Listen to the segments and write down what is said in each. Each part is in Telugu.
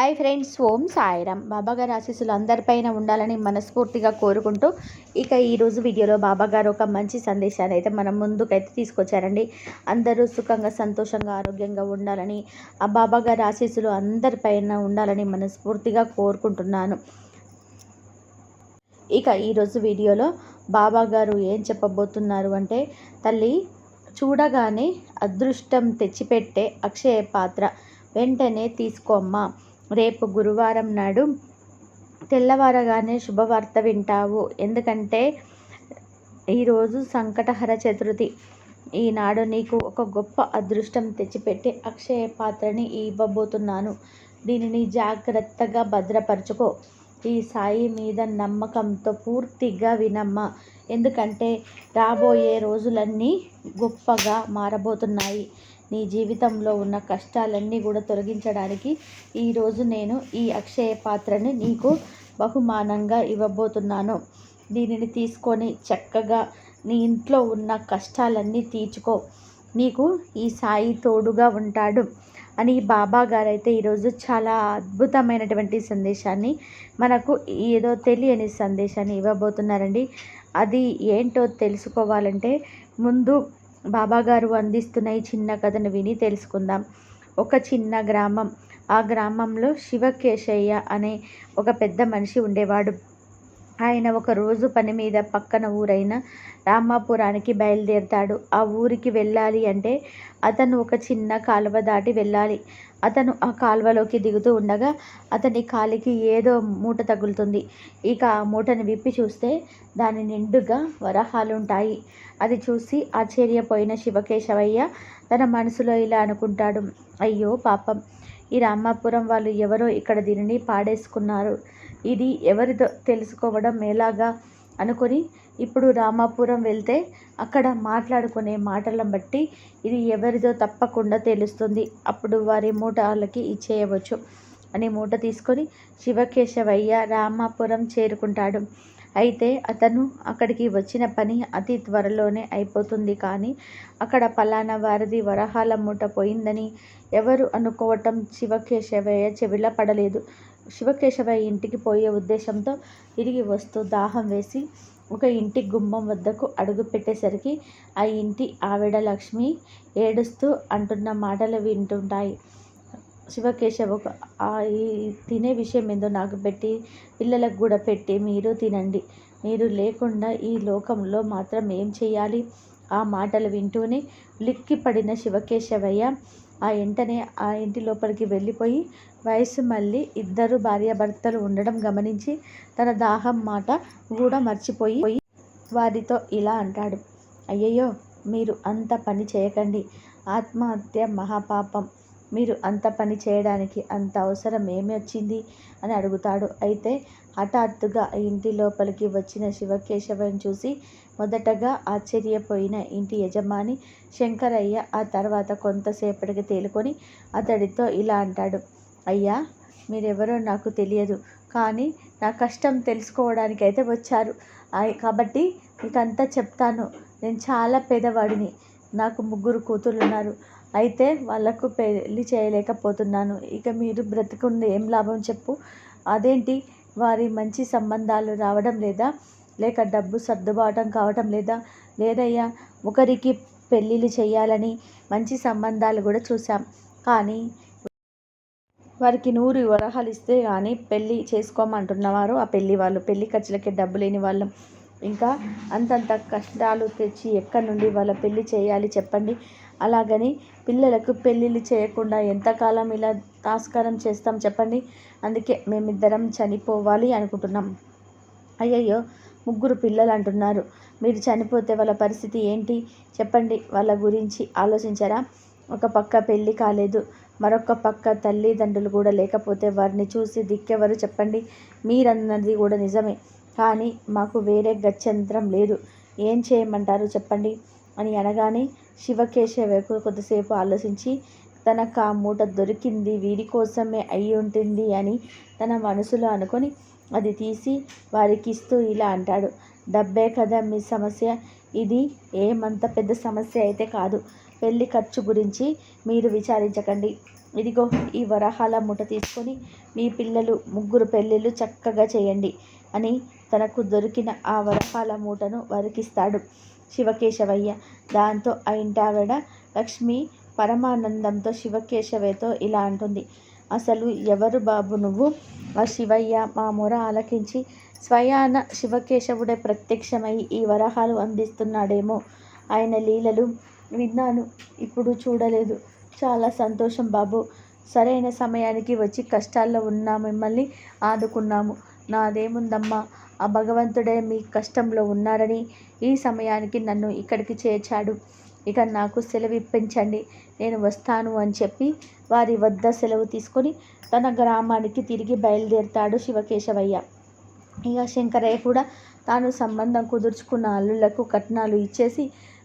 హాయ్ ఫ్రెండ్స్ ఓం సాయిరామ్ బాబాగారి ఆశీస్సులు అందరిపైన ఉండాలని మనస్ఫూర్తిగా కోరుకుంటూ ఇక ఈరోజు వీడియోలో బాబాగారు ఒక మంచి సందేశాన్ని అయితే మనం ముందుకైతే తీసుకొచ్చారండి. అందరూ సుఖంగా సంతోషంగా ఆరోగ్యంగా ఉండాలని ఆ బాబాగారి ఆశీస్సులు అందరిపైన ఉండాలని మనస్ఫూర్తిగా కోరుకుంటున్నాను. ఇక ఈరోజు వీడియోలో బాబాగారు ఏం చెప్పబోతున్నారు అంటే తల్లి చూడగానే అదృష్టం తెచ్చిపెట్టే అక్షయ పాత్ర వెంటనే తీసుకోమ్మా రేపు గురువారం నాడు తెల్లవారగానే శుభవార్త వింటావు. ఎందుకంటే ఈరోజు సంకటహర చతుర్థి. ఈనాడు నీకు ఒక గొప్ప అదృష్టం తెచ్చిపెట్టే అక్షయ పాత్రని ఇవ్వబోతున్నాను. దీనిని జాగ్రత్తగా భద్రపరచుకో. ఈ సాయి మీద నమ్మకంతో పూర్తిగా వినమ్మ. ఎందుకంటే రాబోయే రోజులన్నీ గొప్పగా మారబోతున్నాయి. నీ జీవితంలో ఉన్న కష్టాలన్నీ కూడా తొలగించడానికి ఈరోజు నేను ఈ అక్షయ పాత్రని నీకు బహుమానంగా ఇవ్వబోతున్నాను. దీనిని తీసుకొని చక్కగా నీ ఇంట్లో ఉన్న కష్టాలన్నీ తీర్చుకో. నీకు ఈ సాయి తోడుగా ఉంటాడు అని బాబా గారైతే ఈరోజు చాలా అద్భుతమైనటువంటి సందేశాన్ని మనకు ఏదో తెలియని సందేశాన్ని ఇవ్వబోతున్నారండి. అది ఏంటో తెలుసుకోవాలంటే ముందు బాబాగారు అందిస్తున్న ఈ చిన్న కథను విని తెలుసుకుందాం. ఒక చిన్న గ్రామం. ఆ గ్రామంలో శివకేశయ్య అనే ఒక పెద్ద మనిషి ఉండేవాడు. ఆయన ఒక రోజు పని మీద పక్కన ఊరైన రామాపురానికి బయలుదేరుతాడు. ఆ ఊరికి వెళ్ళాలి అంటే అతను ఒక చిన్న కాలువ దాటి వెళ్ళాలి. అతను ఆ కాలువలోకి దిగుతూ ఉండగా అతని కాలికి ఏదో మూట తగులుతుంది. ఇక ఆ మూటను విప్పి చూస్తే దాని నిండుగా వరహాలు ఉంటాయి అది చూసి ఆశ్చర్యపోయిన శివకేశవయ్య తన మనసులో ఇలా అనుకుంటాడు. అయ్యో పాపం! ఈ రామాపురం వాళ్ళు ఎవరో ఇక్కడ దీనిని పాడేసుకున్నారు. ఇది ఎవరిదో తెలుసుకోవడం ఎలాగా అనుకొని ఇప్పుడు రామాపురం వెళ్తే అక్కడ మాట్లాడుకునే మాటలను బట్టి ఇది ఎవరిదో తప్పకుండా తెలుస్తుంది. అప్పుడు వారి మూట వాళ్ళకి ఇచ్చేయవచ్చు అని మూట తీసుకొని శివకేశవయ్య రామాపురం చేరుకుంటాడు. అయితే అతను అక్కడికి వచ్చిన పని అతి త్వరలోనే అయిపోతుంది. కానీ అక్కడ పలానా వారిది వరహాల మూట పోయిందని ఎవరు అనుకోవటం శివకేశవయ్య చెవిలా పడలేదు. శివకేశవయ్య ఇంటికి పోయే ఉద్దేశంతో తిరిగి వస్తూ దాహం వేసి ఒక ఇంటి గుమ్మం వద్దకు అడుగు పెట్టేసరికి ఆ ఇంటి ఆవిడ లక్ష్మి ఏడుస్తూ అంటున్న మాటలు వింటుంటాయి. శివకేశవ ఈ తినే విషయం ఏందో నాకు పెట్టి పిల్లలకు కూడా పెట్టి మీరు తినండి. మీరు లేకుండా ఈ లోకంలో మాత్రం ఏం చేయాలి? ఆ మాటలు వింటూనే లిక్కి పడిన శివకేశవయ్య ఆ వెంటనే ఆ ఇంటి లోపలికి వెళ్ళిపోయి వయసు మళ్ళీ ఇద్దరు భార్యాభర్తలు ఉండడం గమనించి తన దాహం మాట కూడా మర్చిపోయి వారితో ఇలా అంటాడు. అయ్యయ్యో మీరు అంత పని చేయకండి. ఆత్మహత్య మహాపాపం. మీరు అంత పని చేయడానికి అంత అవసరం ఏమి వచ్చింది? అని అడుగుతాడు. అయితే హఠాత్తుగా ఇంటి లోపలికి వచ్చిన శివకేశవని చూసి మొదటగా ఆశ్చర్యపోయిన ఇంటి యజమాని శంకరయ్య ఆ తర్వాత కొంతసేపటికి తేలుకొని అతడితో ఇలా అంటాడు. అయ్యా మీరెవరో నాకు తెలియదు కానీ నా కష్టం తెలుసుకోవడానికి అయితే వచ్చారు కాబట్టి మీకంతా చెప్తాను. నేను చాలా పేదవాడిని. నాకు ముగ్గురు కూతురున్నారు అయితే వాళ్ళకు పెళ్ళి చేయలేకపోతున్నాను. ఇక మీరు బ్రతికుండి ఏం లాభం చెప్పు. అదేంటి? వారి మంచి సంబంధాలు రావడం లేదా? లేక డబ్బు సర్దుబాటం కావటం లేదా లేదయ్యా ఒకరికి పెళ్ళిళ్ళు చేయాలని మంచి సంబంధాలు కూడా చూసాం కానీ వారికి నూరు వివరాలు ఇస్తే కానీ పెళ్ళి చేసుకోమంటున్నవారు ఆ పెళ్ళి వాళ్ళు. పెళ్ళి ఖర్చులకి డబ్బు లేని వాళ్ళం. ఇంకా అంతంత కష్టాలు తెచ్చి ఎక్కడి నుండి వాళ్ళ పెళ్ళి చేయాలి చెప్పండి. అలాగని పిల్లలకు పెళ్ళిళ్ళు చేయకుండా ఎంతకాలం ఇలా తాస్కారం చేస్తాం చెప్పండి. అందుకే మేమిద్దరం చనిపోవాలి అనుకుంటున్నాం. అయ్యయ్యో ముగ్గురు పిల్లలు అంటున్నారు. మీరు చనిపోతే వాళ్ళ పరిస్థితి ఏంటి? చెప్పండి. వాళ్ళ గురించి ఆలోచించారా? ఒక పక్క పెళ్ళి కాలేదు. మరొక పక్క తల్లిదండ్రులు కూడా లేకపోతే వారిని చూసి దిక్కెవరు చెప్పండి? మీరన్నది కూడా నిజమే. కానీ మాకు వేరే గత్యంతరం లేదు. ఏం చేయమంటారు చెప్పండి? అని అనగానే శివకేశవకు కొద్దిసేపు ఆలోచించి తనకు ఆ మూట దొరికింది వీరి కోసమే అయి ఉంటుంది అని తన మనసులో అనుకొని అది తీసి వారికి ఇస్తూ ఇలా అంటాడు. డబ్బే కదా మీ సమస్య? ఇది ఏమంత పెద్ద సమస్య అయితే కాదు. పెళ్ళి ఖర్చు గురించి మీరు విచారించకండి. ఇదిగో ఈ వరహాల మూట తీసుకొని మీ పిల్లలు ముగ్గురు పెళ్ళిళ్ళు చక్కగా చేయండి అని తనకు దొరికిన ఆ వరహాల మూటను వరికిస్తాడు శివకేశవయ్య. దాంతో ఆ ఇంటావిడ లక్ష్మి పరమానందంతో శివకేశవయ్యతో ఇలా అంటుంది. అసలు ఎవరు బాబు నువ్వు? ఆ శివయ్య మా మొర ఆలకించి స్వయాన శివకేశవుడే ప్రత్యక్షమై ఈ వరహాలు అందిస్తున్నాడేమో. ఆయన లీలలు విన్నాను ఇప్పుడు చూడలేదు. చాలా సంతోషం బాబు. సరైన సమయానికి వచ్చి కష్టాల్లో ఉన్నా మిమ్మల్ని ఆదుకున్నాము. నాదేముందమ్మా? ఆ భగవంతుడే మీ కష్టంలో ఉన్నారని ఈ సమయానికి నన్ను ఇక్కడికి చేర్చాడు. ఇక నాకు సెలవు ఇప్పించండి నేను వస్తాను అని చెప్పి వారి వద్ద సెలవు తీసుకొని తన గ్రామానికి తిరిగి బయలుదేరుతాడు శివకేశవయ్య. ఇక శంకరయ్య కూడా తాను సంబంధం కుదుర్చుకున్న అల్లులకు కట్నాలు ఇచ్చేసి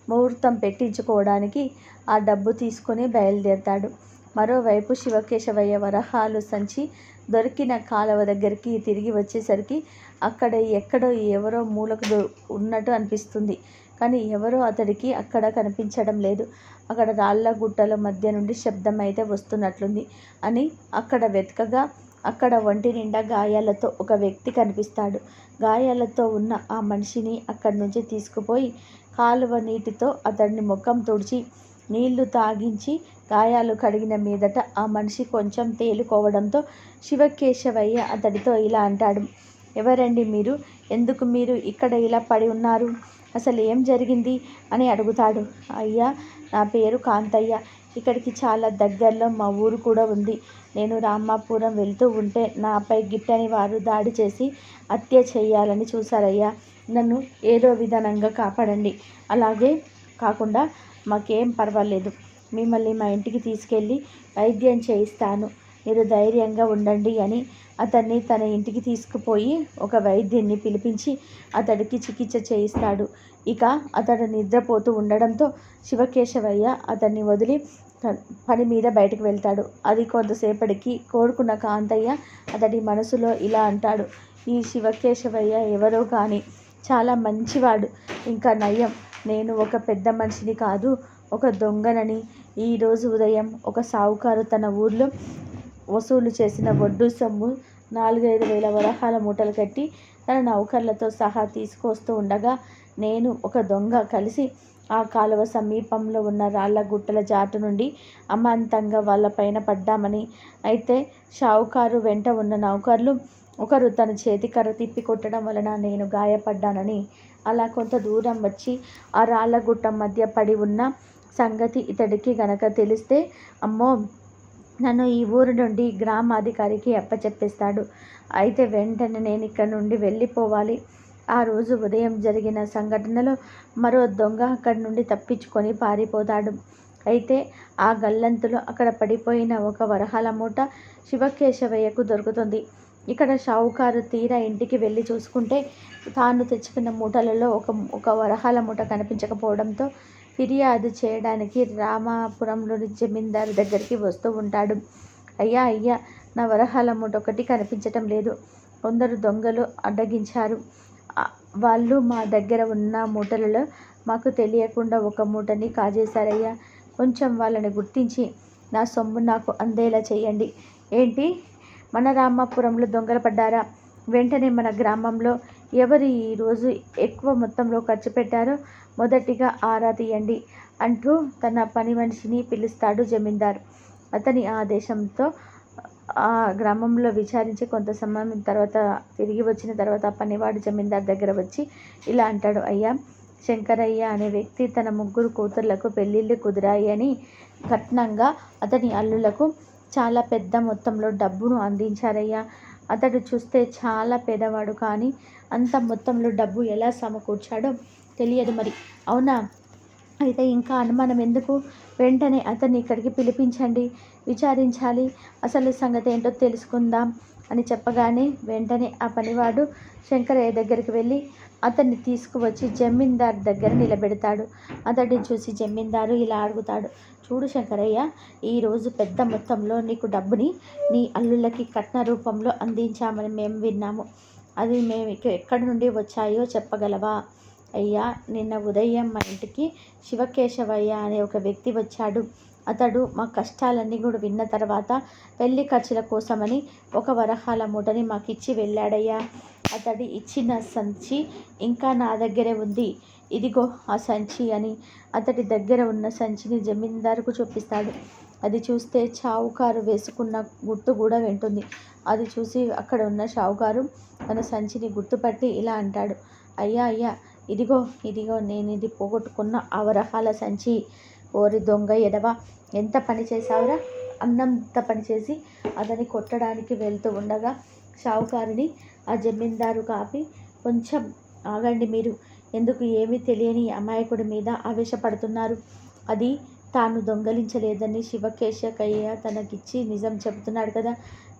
ముహూర్తం పెట్టించుకోవడానికి ఆ డబ్బు తీసుకొని బయలుదేరుతాడు. మరోవైపు శివకేశవయ్య వరహాలు సంచి దొరికిన కాలువ దగ్గరికి తిరిగి వచ్చేసరికి అక్కడ ఎక్కడో ఎవరో మూలకు ఉన్నట్టు అనిపిస్తుంది. కానీ ఎవరో అతడికి అక్కడ కనిపించడం లేదు. అక్కడ రాళ్ళ గుట్టల మధ్య నుండి శబ్దం అయితే వస్తున్నట్లుంది అని అక్కడ వెతకగా అక్కడ ఒంటి నిండా గాయాలతో ఒక వ్యక్తి కనిపిస్తాడు. గాయాలతో ఉన్న ఆ మనిషిని అక్కడి నుంచి తీసుకుపోయి కాలువ నీటితో అతడిని ముఖం తుడిచి నీళ్ళు తాగించి గాయాలు కడిగిన మీదట ఆ మనిషి కొంచెం తేలుకోవడంతో శివకేశవయ్య అతడితో ఇలా అంటాడు ఎవరండి మీరు? ఎందుకు మీరు ఇక్కడ ఇలా పడి ఉన్నారు? అసలు ఏం జరిగింది? అని అడుగుతాడు. అయ్యా నా పేరు కాంతయ్య. ఇక్కడికి చాలా దగ్గరలో మా ఊరు కూడా ఉంది. నేను రామాపురం వెళ్తూ ఉంటే నాపై గిట్టని వారు దాడి చేసి హత్య చేయాలని చూశారయ్యా. నన్ను ఏదో విధానంగా కాపాడండి. అలాగే కాకుండా మాకేం పర్వాలేదు. మిమ్మల్ని మా ఇంటికి తీసుకెళ్ళి వైద్యం చేయిస్తాను. మీరు ధైర్యంగా ఉండండి అని అతన్ని తన ఇంటికి తీసుకుపోయి ఒక వైద్యున్ని పిలిపించి అతడికి చికిత్స చేయిస్తాడు. ఇక అతడు నిద్రపోతూ ఉండడంతో శివకేశవయ్య అతన్ని వదిలి పని మీద బయటకు వెళ్తాడు. అది కొంతసేపటికి కోరుకున్న కాంతయ్య అతడి మనసులో ఇలా అంటాడు. ఈ శివకేశవయ్య ఎవరో కానీ చాలా మంచివాడు. ఇంకా నయం. నేను ఒక పెద్ద మనిషిని కాదు ఒక దొంగనని. ఈరోజు ఉదయం ఒక సావుకారు తన ఊర్లో వసూలు చేసిన వడ్డు సొమ్ము నాలుగైదు వేల వరహాల మూటలు కట్టి తన నౌకర్లతో సహా తీసుకొస్తూ ఉండగా నేను ఒక దొంగ కలిసి ఆ కాలువ సమీపంలో ఉన్న రాళ్ళ గుట్టల జాటు నుండి అమాంతంగా వాళ్ళపైన పడ్డామని. అయితే షావుకారు వెంట ఉన్న నౌకర్లు ఒకరు తన చేతికర్ర తిప్పి కొట్టడం వలన నేను గాయపడ్డానని. అలా కొంత దూరం వచ్చి ఆ రాళ్ళ గుట్ట మధ్య పడి ఉన్న సంగతి ఇతడికి గనక తెలిస్తే అమ్మో నన్ను ఈ ఊరు నుండి గ్రామాధికారికి అప్పచెప్పిస్తాడు. అయితే వెంటనే నేను ఇక్కడ నుండి వెళ్ళిపోవాలి. ఆ రోజు ఉదయం జరిగిన సంఘటనలో మరో దొంగ అక్కడి నుండి తప్పించుకొని పారిపోతాడు. అయితే ఆ గల్లంతులో అక్కడ పడిపోయిన ఒక వరహాల మూట శివకేశవయ్యకు దొరుకుతుంది. ఇక్కడ షావుకారు తీరా ఇంటికి వెళ్ళి చూసుకుంటే తాను తెచ్చుకున్న మూటలలో ఒక ఒక వరహాల మూట కనిపించకపోవడంతో ఫిర్యాదు చేయడానికి రామాపురంలోని జమీందారు దగ్గరికి వస్తూ ఉంటాడు. అయ్యా అయ్యా నా వరహాల మూట ఒకటి కనిపించటం లేదు. కొందరు దొంగలు అడ్డగించారు. వాళ్ళు మా దగ్గర ఉన్న మూటలలో మాకు తెలియకుండా ఒక మూటని కాజేశారయ్యా. కొంచెం వాళ్ళని గుర్తించి నా సొమ్ము నాకు అందేలా చేయండి. ఏంటి? మన రామాపురంలో దొంగలు పడ్డారా? వెంటనే మన గ్రామంలో ఎవరు ఈరోజు ఎక్కువ మొత్తంలో ఖర్చు పెట్టారో మొదటిగా ఆరా తీయండి అంటూ తన పని మనిషిని పిలుస్తాడు జమీందార్. అతని ఆదేశంతో ఆ గ్రామంలో విచారించి కొంత సమయం తర్వాత తిరిగి వచ్చిన తర్వాత పనివాడు జమీందార్ దగ్గర వచ్చి ఇలా అంటాడు అయ్యా శంకరయ్య అనే వ్యక్తి తన ముగ్గురు కూతుర్లకు పెళ్ళిళ్ళు కుదిరాయి అని కట్నంగా అతని అల్లులకు చాలా పెద్ద మొత్తంలో డబ్బును అందించారయ్యా. అతడు చూస్తే చాలా పేదవాడు కానీ అంత మొత్తంలో డబ్బు ఎలా సమకూర్చాడో తెలియదు మరి. అవునా? అయితే ఇంకా అనుమానం ఎందుకు? వెంటనే అతన్ని ఇక్కడికి పిలిపించండి. విచారించాలి. అసలు సంగతి ఏంటో తెలుసుకుందాం. అని చెప్పగానే వెంటనే ఆ పనివాడు శంకరయ్య దగ్గరికి వెళ్ళి అతన్ని తీసుకువచ్చి జమీందార్ దగ్గర నిలబెడతాడు. అతడిని చూసి జమీందారు ఇలా అడుగుతాడు. చూడు శంకరయ్య ఈరోజు పెద్ద మొత్తంలో నీకు డబ్బుని నీ అల్లుళ్ళకి కట్న రూపంలో అందించామని మేము విన్నాము. అది మేము ఎక్కడ ఎక్కడి నుండి వచ్చాయో చెప్పగలవా? అయ్యా నిన్న ఉదయం మా ఇంటికి శివకేశవయ్య అనే ఒక వ్యక్తి వచ్చాడు. అతడు మా కష్టాలన్నీ కూడా విన్న తర్వాత పెళ్ళి ఖర్చుల కోసమని ఒక వరహాల మూటని మాకు ఇచ్చి వెళ్ళాడయ్యా. అతడి ఇచ్చిన సంచి ఇంకా నా దగ్గరే ఉంది. ఇదిగో ఆ సంచి అని అతడి దగ్గర ఉన్న సంచిని జమీందారుకు చూపిస్తాడు. అది చూస్తే షావుకారు వేసుకున్న గుర్తు కూడా వింటుంది. అది చూసి అక్కడ ఉన్న షావుకారు తన సంచిని గుర్తుపట్టి ఇలా అంటాడు. అయ్యా అయ్యా ఇదిగో ఇదిగో నేను ఇది పోగొట్టుకున్న అవరహాల సంచి. ఓరి దొంగ ఎదవా ఎంత పని చేశావురా? అన్నంత పని చేసి కొట్టడానికి వెళ్తూ ఉండగా షావుకారుని ఆ జమీందారు కాపి కొంచెం ఆగండి మీరు. ఎందుకు ఏమీ తెలియని అమాయకుడి మీద ఆవేశపడుతున్నారు? అది తాను దొంగలించలేదని శివకేశవయ్య తనకిచ్చి నిజం చెబుతున్నాడు కదా.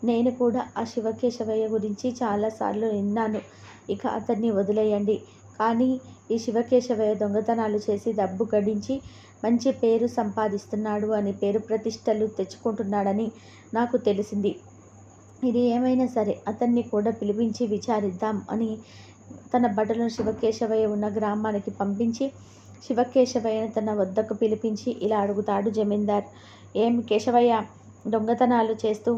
నేను కూడా ఆ శివకేశవయ్య గురించి చాలాసార్లు విన్నాను. ఇక అతన్ని వదిలేయండి. కానీ ఈ శివకేశవయ్య దొంగతనాలు చేసి డబ్బు గడించి మంచి పేరు సంపాదిస్తున్నాడు అని పేరు ప్రతిష్టలు తెచ్చుకుంటున్నాడని నాకు తెలిసింది. ఇది ఏమైనా సరే అతన్ని కూడా పిలిపించి విచారిద్దాం అని తన బట్టలను శివకేశవయ్య ఉన్న గ్రామానికి పంపించి శివకేశవయ్యను తన వద్దకు పిలిపించి ఇలా అడుగుతాడు జమీందార్. ఏం కేశవయ్య? దొంగతనాలు చేస్తూ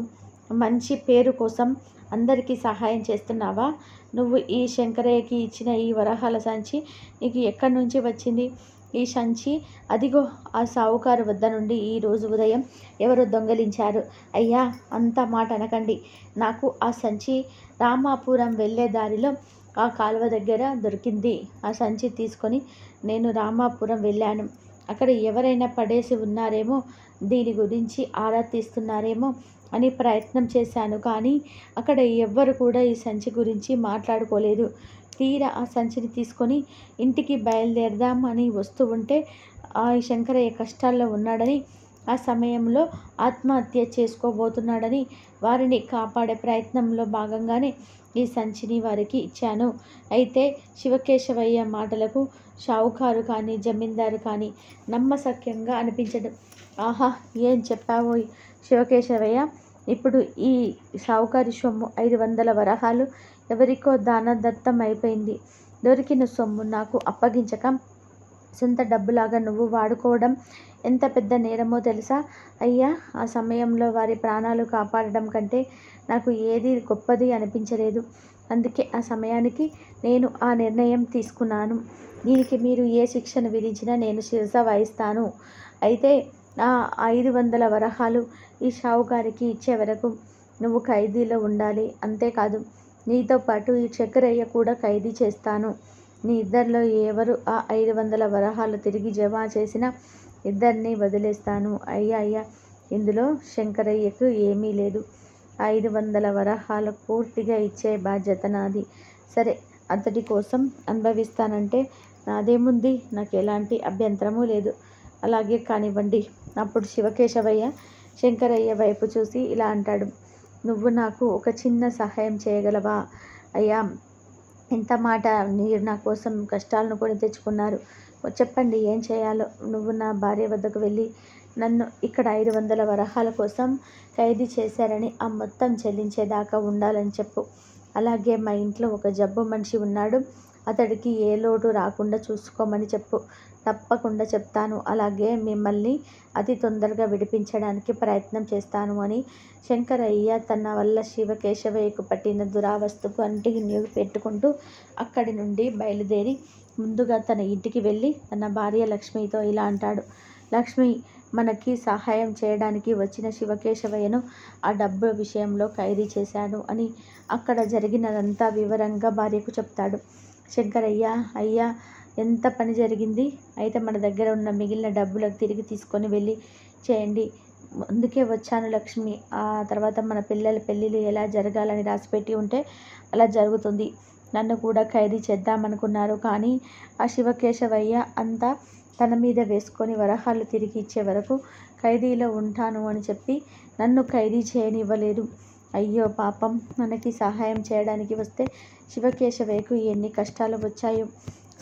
మంచి పేరు కోసం అందరికీ సహాయం చేస్తున్నావా? నువ్వు ఈ శంకరయ్యకి ఇచ్చిన ఈ వరహాల సంచి నీకు ఎక్కడి నుంచి వచ్చింది? ఈ సంచి. అదిగో ఆ సావుకారు వద్ద నుండి ఈరోజు ఉదయం ఎవరు దొంగలించారు? అయ్యా అంత మాట అనకండి. నాకు ఆ సంచి రామాపురం వెళ్ళే దారిలో ఆ కాలువ దగ్గర దొరికింది. ఆ సంచి తీసుకొని నేను రామాపురం వెళ్ళాను. అక్కడ ఎవరైనా పడేసి ఉన్నారేమో దీని గురించి ఆరా తీస్తున్నారేమో అని ప్రయత్నం చేశాను. కానీ అక్కడ ఎవ్వరు కూడా ఈ సంచి గురించి మాట్లాడుకోలేదు. తీరా ఆ సంచిని తీసుకొని ఇంటికి బయలుదేరదామని వస్తూ ఉంటే ఆ శంకరయ్య కష్టాల్లో ఉన్నాడని ఆ సమయంలో ఆత్మహత్య చేసుకోబోతున్నాడని వారిని కాపాడే ప్రయత్నంలో భాగంగానే ఈ సంచిని వారికి ఇచ్చాను. అయితే శివకేశవయ్య మాటలకు షావుకారు కానీ జమీందారు కానీ నమ్మసక్యంగా అనిపించడం ఆహా ఏం చెప్పావో శివకేశవయ్య? ఇప్పుడు ఈ షావుకారి సొమ్ము ఐదు వందల వరహాలు ఎవరికో దానదత్తం అయిపోయింది దొరికిన సొమ్ము నాకు అప్పగించక సొంత డబ్బులాగా నువ్వు వాడుకోవడం ఎంత పెద్ద నేరమో తెలుసా? అయ్యా ఆ సమయంలో వారి ప్రాణాలు కాపాడడం కంటే నాకు ఏది గొప్పది అనిపించలేదు. అందుకే ఆ సమయానికి నేను ఆ నిర్ణయం తీసుకున్నాను. దీనికి మీరు ఏ శిక్షను విధించినా నేను శిరస వహిస్తాను. అయితే ఆ ఐదు వందల వరహాలు ఈ షావుకారికి ఇచ్చే వరకు నువ్వు ఖైదీలో ఉండాలి. అంతేకాదు నీతో పాటు ఈ చక్కెరయ్య కూడా ఖైదీ చేస్తాను. నీ ఇద్దరిలో ఎవరు ఆ ఐదు వందల వరహాలు తిరిగి జమా చేసినా ఇద్దరిని వదిలేస్తాను. అయ్యా అయ్యా ఇందులో శంకరయ్యకు ఏమీ లేదు. ఐదు వందల వరహాలు పూర్తిగా ఇచ్చే బాధ్యత నాది. సరే అతడి కోసం అనుభవిస్తానంటే నాదేముంది? నాకు ఎలాంటి అభ్యంతరము లేదు. అలాగే కానివ్వండి. అప్పుడు శివకేశవయ్య శంకరయ్య వైపు చూసి ఇలా అంటాడు. నువ్వు నాకు ఒక చిన్న సహాయం చేయగలవా? అయ్యా ఎంత మాట మీరు నా కోసం కష్టాలను కూడా తెచ్చుకున్నారు. చెప్పండి ఏం చేయాలో? నువ్వు నా భార్య వద్దకు వెళ్ళి నన్ను ఇక్కడ ఐదు వందల వరహాల కోసం ఖైదీ చేశారని ఆ మొత్తం చెల్లించేదాకా ఉండాలని చెప్పు. అలాగే మా ఇంట్లో ఒక జబ్బు మనిషి ఉన్నాడు. అతడికి ఏ లోటు రాకుండా చూసుకోమని చెప్పు. తప్పకుండా చెప్తాను. అలాగే మిమ్మల్ని అతి తొందరగా విడిపించడానికి ప్రయత్నం చేస్తాను అని శంకరయ్య తన వల్ల శివకేశవయ్యకు పట్టిన దురావస్థకు అంటికి పెట్టుకుంటూ అక్కడి నుండి బయలుదేరి ముందుగా తన ఇంటికి వెళ్ళి తన భార్య లక్ష్మితో ఇలా అంటాడు. లక్ష్మి మనకి సహాయం చేయడానికి వచ్చిన శివకేశవయ్యను ఆ డబ్బు విషయంలో ఖైదీ చేశాడు అని అక్కడ జరిగినదంతా వివరంగా భార్యకు చెప్తాడు. శంకరయ్య అయ్యా ఎంత పని జరిగింది? అయితే మన దగ్గర ఉన్న మిగిలిన డబ్బులకు తిరిగి తీసుకొని వెళ్ళి చేయండి. అందుకే వచ్చాను లక్ష్మి. ఆ తర్వాత మన పిల్లల పెళ్ళిళ్ళు ఎలా జరగాలని రాసిపెట్టి ఉంటే అలా జరుగుతుంది. నన్ను కూడా ఖైదీ చేద్దామనుకున్నారు. కానీ ఆ శివకేశవయ్య అంతా తన మీద వేసుకొని వరహాలు తిరిగి ఇచ్చే వరకు ఖైదీలో ఉంటాను అని చెప్పి నన్ను ఖైదీ చేయనివ్వలేదు. అయ్యో పాపం మనకి సహాయం చేయడానికి వస్తే శివకేశవయ్యకు ఎన్ని కష్టాలు వచ్చాయో.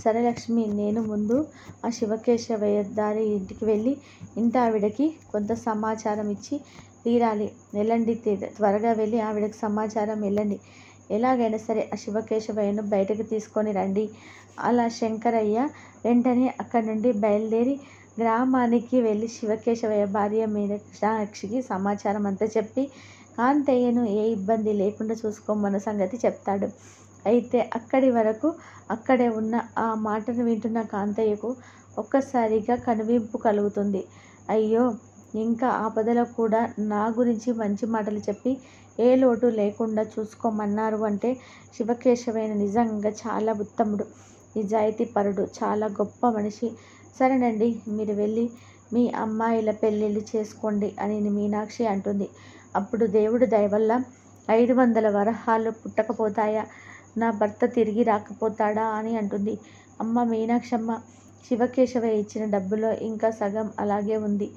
సరే లక్ష్మి నేను ముందు ఆ శివకేశవయ్య దారి ఇంటికి వెళ్ళి ఇంటి ఆవిడకి కొంత సమాచారం ఇచ్చి తీరాలి. వెళ్ళండి త్వరగా వెళ్ళి ఆవిడకి సమాచారం వెళ్ళండి. ఎలాగైనా సరే ఆ శివకేశవయ్యను బయటకు తీసుకొని రండి. అలా శంకరయ్య వెంటనే అక్కడి నుండి బయలుదేరి గ్రామానికి వెళ్ళి శివకేశవయ్య భార్య మీనాక్షికి సమాచారం అంతా చెప్పి కాంతయ్యను ఏ ఇబ్బంది లేకుండా చూసుకోమన్న సంగతి చెప్తాడు. అయితే అక్కడి వరకు అక్కడే ఉన్న ఆ మాటను వింటున్న కాంతయ్యకు ఒక్కసారిగా కనువింపు కలుగుతుంది. అయ్యో ఇంకా ఆపదలో కూడా నా గురించి మంచి మాటలు చెప్పి ఏ లోటు లేకుండా చూసుకోమన్నారు అంటే శివకేశవైన నిజంగా చాలా ఉత్తముడు నిజాయితీ పరుడు చాలా గొప్ప మనిషి. సరేనండి మీరు వెళ్ళి మీ అమ్మాయిల పెళ్ళిళ్ళు చేసుకోండి అని మీనాక్షి అంటుంది. అప్పుడు దేవుడు దయవల్ల ఐదు వందల వరహాలు పుట్టకపోతాయా? నా భర్త తిరిగి రాకపోతాడా అని అంటుంది. అమ్మ మీనాక్షమ్మ శివకేశవ ఇచ్చిన డబ్బులో ఇంకా సగం అలాగే ఉంది.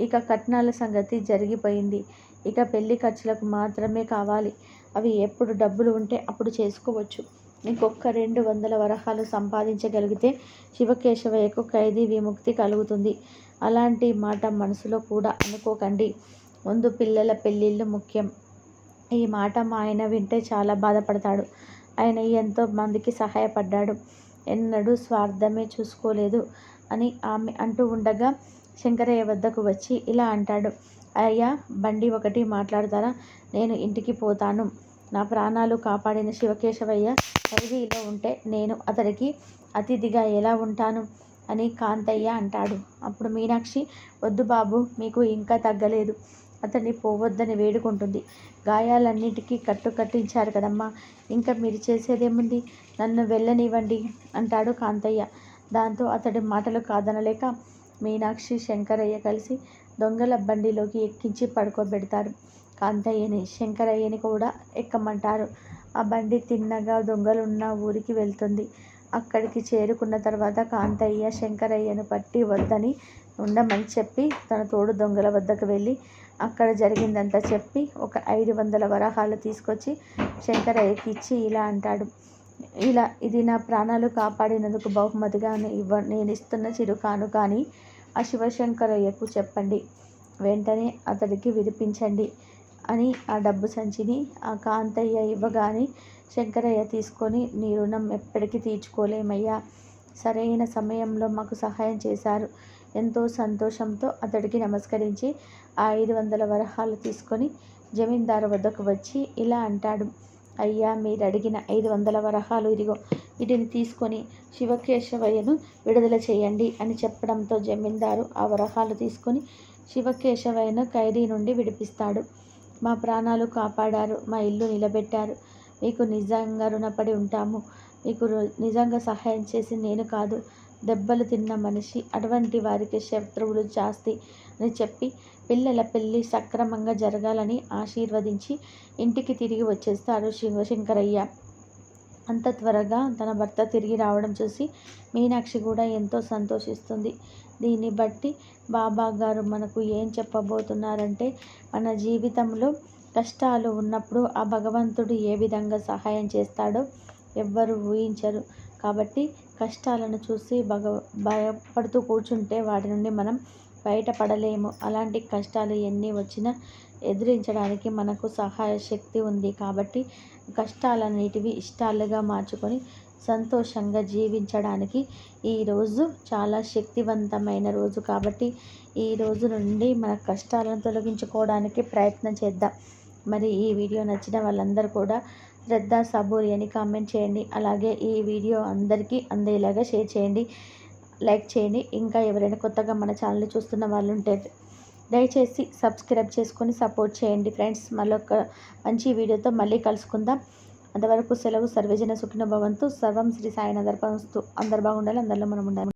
ఇక కట్నాల సంగతి జరిగిపోయింది. ఇక పెళ్ళి ఖర్చులకు మాత్రమే కావాలి. అవి ఎప్పుడు డబ్బులు ఉంటే అప్పుడు చేసుకోవచ్చు. ఇంకొక రెండు వందల వరహాలు సంపాదించగలిగితే శివకేశవయ్యకు ఖైదీ విముక్తి కలుగుతుంది. అలాంటి మాట మనసులో కూడా అనుకోకండి. ముందు పిల్లల పెళ్ళిళ్ళు ముఖ్యం. ఈ మాట మా ఆయన వింటే చాలా బాధపడతాడు. ఆయన ఎంతో మందికి సహాయపడ్డాడు. ఎన్నడూ స్వార్థమే చూసుకోలేదు అని ఆమె అంటూ ఉండగా శంకరయ్య వద్దకు వచ్చి ఇలా అంటాడు. అయ్యా బండి ఒకటి మాట్లాడతారా? నేను ఇంటికి పోతాను. నా ప్రాణాలు కాపాడిన శివకేశవయ్య ఖైదీలో ఉంటే నేను అతడికి అతిథిగా ఎలా ఉంటాను? అని కాంతయ్య అంటాడు. అప్పుడు మీనాక్షి వద్దు బాబు మీకు ఇంకా తగ్గలేదు. అతన్ని పోవద్దని వేడుకుంటుంది. గాయాలన్నిటికీ కట్టు కట్టించారు కదమ్మా. ఇంకా మీరు చేసేదేముంది? నన్ను వెళ్ళనివ్వండి అంటాడు కాంతయ్య. దాంతో అతడి మాటలు కాదనలేక మీనాక్షి శంకరయ్య కలిసి దొంగల బండిలోకి ఎక్కించి పడుకోబెడతారు. కాంతయ్యని శంకరయ్యని కూడా ఎక్కమంటారు. ఆ బండి తిన్నగా దొంగలున్న ఊరికి వెళ్తుంది. అక్కడికి చేరుకున్న తర్వాత కాంతయ్య శంకరయ్యను పట్టి వద్దని ఉండమని చెప్పి తన తోడు దొంగల వద్దకు వెళ్ళి అక్కడ జరిగిందంతా చెప్పి ఒక ఐదు వందల వరహాలు తీసుకొచ్చి శంకరయ్యకి ఇచ్చి ఇలా అంటాడు. ఇలా ఇది నా ప్రాణాలు కాపాడినందుకు బహుమతిగా ఇవ్వ నేను ఇస్తున్న చిరుకాను కానీ ఆ శివశంకరయ్యకు చెప్పండి. వెంటనే అతడికి విడిపించండి అని ఆ డబ్బు సంచిని ఆ కాంతయ్య ఇవ్వగానే శంకరయ్య తీసుకొని నీ రుణం ఎప్పటికీ తీర్చుకోలేమయ్యా. సరైన సమయంలో మాకు సహాయం చేశారు. ఎంతో సంతోషంతో అతడికి నమస్కరించి ఆ ఐదు వందల వరహాలు తీసుకొని జమీందారు వద్దకు వచ్చి ఇలా అంటాడు. అయ్యా మీరు అడిగిన ఐదు వందల వరహాలు ఇదిగో వీటిని తీసుకొని శివకేశవయ్యను విడుదల చేయండి అని చెప్పడంతో జమీందారు ఆ వరహాలు తీసుకొని శివకేశవయ్యను ఖైదీ నుండి విడిపిస్తాడు. మా ప్రాణాలు కాపాడారు మా ఇల్లు నిలబెట్టారు. మీకు నిజంగా రుణపడి ఉంటాము. మీకు నిజంగా సహాయం చేసి నేను కాదు. దెబ్బలు తిన్న మనిషి అటువంటి వారికి శత్రువులు జాస్తి అని చెప్పి పిల్లల పెళ్ళి సక్రమంగా జరగాలని ఆశీర్వదించి ఇంటికి తిరిగి వచ్చేస్తాడు శివశంకరయ్య. అంత త్వరగా తన భర్త తిరిగి రావడం చూసి మీనాక్షి కూడా ఎంతో సంతోషిస్తుంది. దీన్ని బట్టి బాబా గారు మనకు ఏం చెప్పబోతున్నారంటే మన జీవితంలో కష్టాలు ఉన్నప్పుడు ఆ భగవంతుడు ఏ విధంగా సహాయం చేస్తాడో ఎవ్వరు ఊహించరు. కాబట్టి కష్టాలను చూసి భగ భయపడుతూ కూర్చుంటే వాటి నుండి మనం బయటపడలేము. అలాంటి కష్టాలు ఎన్ని వచ్చినా ఎదిరించడానికి మనకు సహాయ శక్తి ఉంది. కాబట్టి కష్టాలన్నిటివి ఇష్టాలుగా మార్చుకొని సంతోషంగా జీవించడానికి ఈరోజు చాలా శక్తివంతమైన రోజు. కాబట్టి ఈ రోజు నుండి మన కష్టాలను తొలగించుకోవడానికి ప్రయత్నం చేద్దాం. మరి ఈ వీడియో నచ్చిన వాళ్ళందరూ కూడా శ్రద్ధ సబూరి అని కామెంట్ చేయండి. అలాగే ఈ వీడియో అందరికీ అందేలాగా షేర్ చేయండి. లైక్ చేయండి. ఇంకా ఎవరైనా కొత్తగా మన ఛానల్ చూస్తున్న వాళ్ళు ఉంటే దయచేసి సబ్స్క్రైబ్ చేసుకొని సపోర్ట్ చేయండి ఫ్రెండ్స్ మళ్ళొక మంచి వీడియోతో మళ్ళీ కలుసుకుందాం. అంతవరకు సెలవు సర్వజన సుఖిన భవంతు. సర్వం శ్రీ సాయినాథర్పణస్తూ అందరు బాగుండాలి అందరిలో మనం ఉండాలి.